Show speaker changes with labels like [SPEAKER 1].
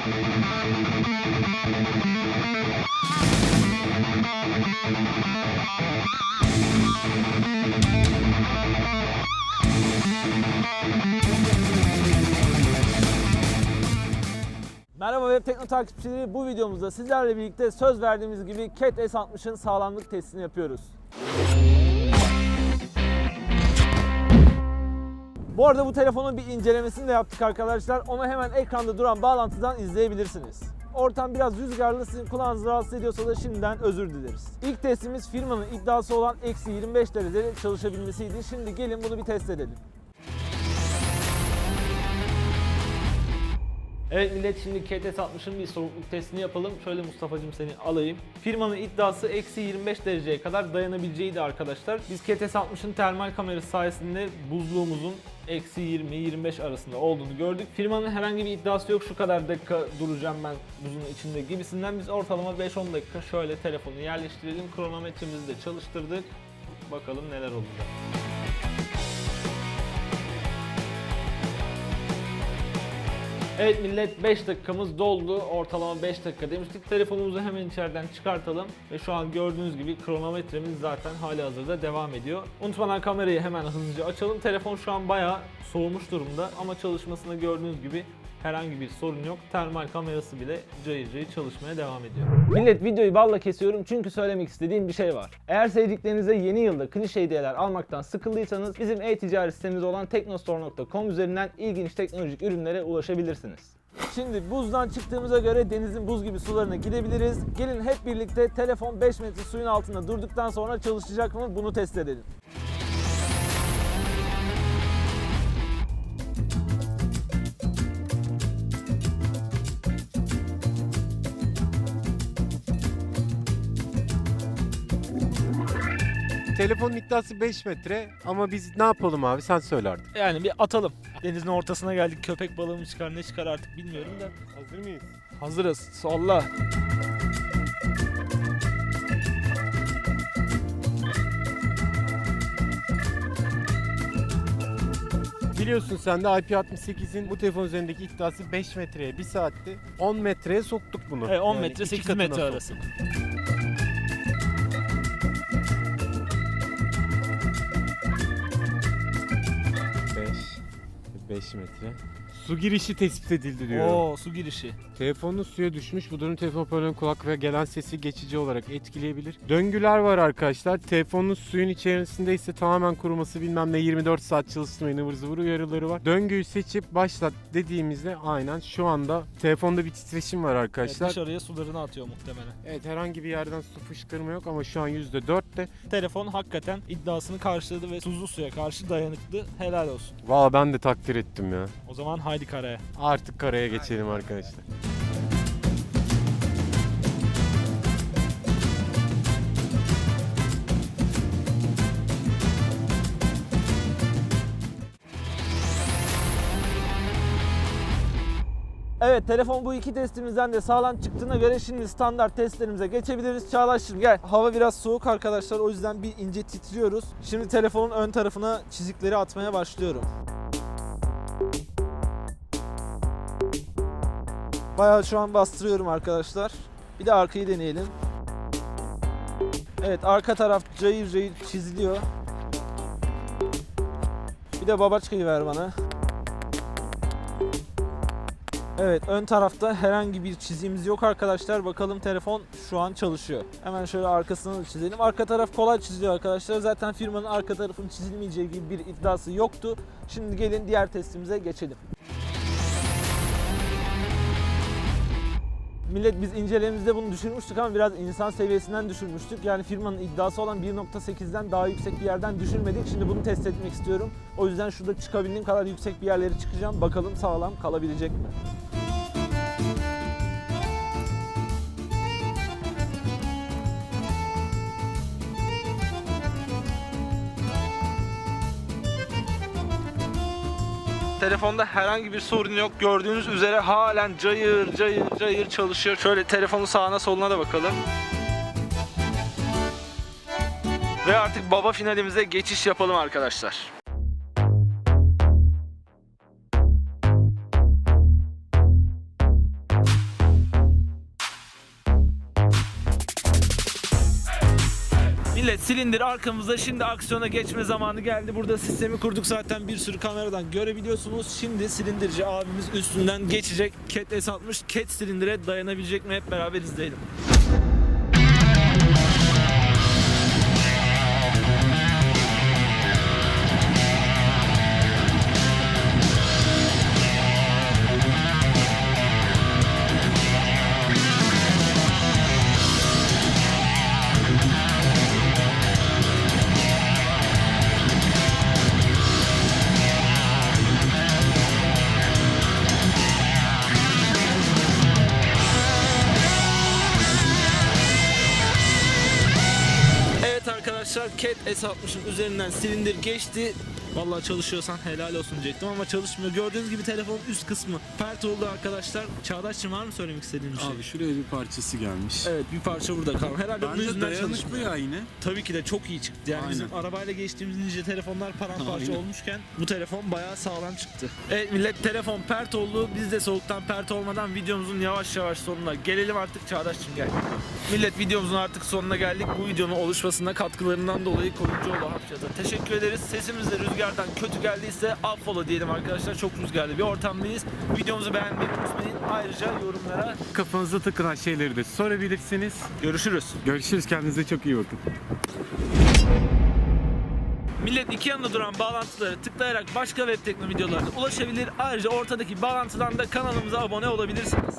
[SPEAKER 1] Merhaba Web Tekno takipçileri. Bu videomuzda sizlerle birlikte söz verdiğimiz gibi Cat S60'ın sağlamlık testini yapıyoruz. Bu arada bu telefonun bir incelemesini de yaptık arkadaşlar. Onu hemen ekranda duran bağlantıdan izleyebilirsiniz. Ortam biraz rüzgarlı, sizin kulağınızı rahatsız ediyorsa da şimdiden özür dileriz. İlk testimiz firmanın iddiası olan eksi 25 derecede çalışabilmesiydi. Şimdi gelin bunu bir test edelim. Evet millet şimdi KTS 60'ın bir soğukluk testini yapalım. Şöyle Mustafa'cığım seni alayım. Firmanın iddiası eksi 25 dereceye kadar dayanabileceğiydi arkadaşlar. Biz KTS 60'ın termal kamerası sayesinde buzluğumuzun eksi 20-25 arasında olduğunu gördük. Firmanın herhangi bir iddiası yok şu kadar dakika duracağım ben buzun içinde gibisinden. Biz ortalama 5-10 dakika şöyle telefonu yerleştirelim. Kronometremizi de çalıştırdık. Bakalım neler olacak. Evet millet 5 dakikamız doldu. Ortalama 5 dakika demiştik. Telefonumuzu hemen içeriden çıkartalım. Ve şu an gördüğünüz gibi kronometremiz zaten hali hazırda devam ediyor. Unutmadan kamerayı hemen hızlıca açalım. Telefon şu an bayağı soğumuş durumda. Ama çalışmasında gördüğünüz gibi herhangi bir sorun yok. Termal kamerası bile cayır cayır çalışmaya devam ediyor. Millet videoyu balla kesiyorum çünkü söylemek istediğim bir şey var. Eğer sevdiklerinize yeni yılda klişe hediyeler almaktan sıkıldıysanız bizim e-ticaret sitemiz olan teknostore.com üzerinden ilginç teknolojik ürünlere ulaşabilirsiniz. Şimdi buzdan çıktığımıza göre denizin buz gibi sularına gidebiliriz. Gelin hep birlikte telefon 5 metre suyun altında durduktan sonra çalışacak mı bunu test edelim.
[SPEAKER 2] Telefonun iddiası 5 metre ama biz ne yapalım abi sen söyle artık.
[SPEAKER 1] Yani bir atalım. Denizin ortasına geldik. Köpek balığı mı çıkar ne çıkar artık bilmiyorum da.
[SPEAKER 2] Hazır mıyız?
[SPEAKER 1] Hazırız. Solla.
[SPEAKER 2] Biliyorsun sen de IP68'in bu telefon üzerindeki iddiası 5 metreye 1 saatti. 10 metreye soktuk bunu.
[SPEAKER 1] Evet, 10
[SPEAKER 2] Yani
[SPEAKER 1] metre
[SPEAKER 2] iki
[SPEAKER 1] 8
[SPEAKER 2] katına
[SPEAKER 1] metre
[SPEAKER 2] soktuk.
[SPEAKER 1] arası.
[SPEAKER 2] 5 metre. Su girişi tespit edildi diyor.
[SPEAKER 1] Oo su girişi.
[SPEAKER 2] Telefonun suya düşmüş. Bu durum telefon operatörünün kulak ve gelen sesi geçici olarak etkileyebilir. Döngüler var arkadaşlar. Telefonun suyun içerisindeyse tamamen kuruması bilmem ne 24 saat çalıştırmayın ıvır zıvır uyarıları var. Döngüyü seçip başlat dediğimizde aynen şu anda telefonda bir titreşim var
[SPEAKER 1] Evet,
[SPEAKER 2] arkadaşlar.
[SPEAKER 1] dışarıya sularını atıyor muhtemelen.
[SPEAKER 2] Evet herhangi bir yerden su fışkırma yok ama şu an %4'te.
[SPEAKER 1] Telefon hakikaten iddiasını karşıladı ve tuzlu suya karşı dayanıklı. Helal olsun.
[SPEAKER 2] Valla ben de takdir ettim ya.
[SPEAKER 1] O zaman haydi karaya.
[SPEAKER 2] Artık karaya geçelim arkadaşlar.
[SPEAKER 1] Evet telefon bu iki testimizden de sağlam çıktığına göre şimdi standart testlerimize geçebiliriz. Çağlaş'cığım gel. Hava biraz soğuk arkadaşlar o yüzden bir ince titriyoruz. Şimdi telefonun ön tarafına çizikleri atmaya başlıyorum. Bayağı şu an bastırıyorum arkadaşlar. Bir de arkayı deneyelim. Evet arka taraf cayır cayır çiziliyor. Bir de babaçkayı ver bana. Evet ön tarafta herhangi bir çizimimiz yok arkadaşlar. Bakalım telefon şu an çalışıyor. Hemen şöyle arkasını da çizelim. Arka taraf kolay çiziliyor arkadaşlar. Zaten firmanın arka tarafının çizilmeyeceği gibi bir iddiası yoktu. Şimdi gelin diğer testimize geçelim. Millet biz incelememizde bunu düşürmüştük ama biraz insan seviyesinden düşürmüştük. Yani firmanın iddiası olan 1.8'den daha yüksek bir yerden düşürmedik. Şimdi bunu test etmek istiyorum. O yüzden şurada çıkabildiğim kadar yüksek bir yerlere çıkacağım. Bakalım sağlam kalabilecek mi? Telefonda herhangi bir sorun yok. Gördüğünüz üzere halen cayır cayır cayır çalışıyor. Şöyle telefonu sağına soluna da bakalım. Ve artık baba finalimize geçiş yapalım arkadaşlar. Millet silindir arkamızda şimdi aksiyona geçme zamanı geldi. Burada sistemi kurduk zaten bir sürü kameradan görebiliyorsunuz. Şimdi silindirci abimiz üstünden geçecek. Cat S60 Cat silindire dayanabilecek mi hep beraber izleyelim. Arkadaşlar Cat S60'ın üzerinden silindir geçti. Vallahi çalışıyorsan helal olsun diyecektim ama çalışmıyor. Gördüğünüz gibi telefonun üst kısmı pert oldu arkadaşlar. Çağdaş'cığım var mı söylemek istediğin bir şey?
[SPEAKER 3] Abi şuraya bir parçası gelmiş.
[SPEAKER 1] Evet bir parça burada kaldı. Herhalde bunun
[SPEAKER 3] Bence
[SPEAKER 1] yüzünden
[SPEAKER 3] dayanıklı
[SPEAKER 1] çalışmıyor.
[SPEAKER 3] ya yine.
[SPEAKER 1] Tabii ki de çok iyi çıktı. Yani bizim
[SPEAKER 3] Aynen.
[SPEAKER 1] arabayla geçtiğimiz nice telefonlar paramparça
[SPEAKER 3] Aynen.
[SPEAKER 1] olmuşken bu telefon bayağı sağlam çıktı. Evet millet telefon pert oldu. Biz de soğuktan pert olmadan videomuzun yavaş yavaş sonuna gelelim artık Çağdaş'cığım gel. Millet videomuzun artık sonuna geldik. Bu videonun oluşmasına katkılarından dolayı Koyuncuoğlu Hapça'da teşekkür ederiz. Sesimiz de rüzgardan kötü geldiyse affola diyelim arkadaşlar. Çok rüzgarlı bir ortamdayız. Videomuzu beğenmeyi unutmayın. Ayrıca yorumlara
[SPEAKER 2] Kafanıza takılan şeyleri de sorabilirsiniz.
[SPEAKER 1] görüşürüz.
[SPEAKER 2] Görüşürüz. Kendinize çok iyi bakın.
[SPEAKER 1] Millet iki yanında duran bağlantıları tıklayarak başka web tekno videolarına ulaşabilir. Ayrıca ortadaki bağlantıdan da kanalımıza abone olabilirsiniz.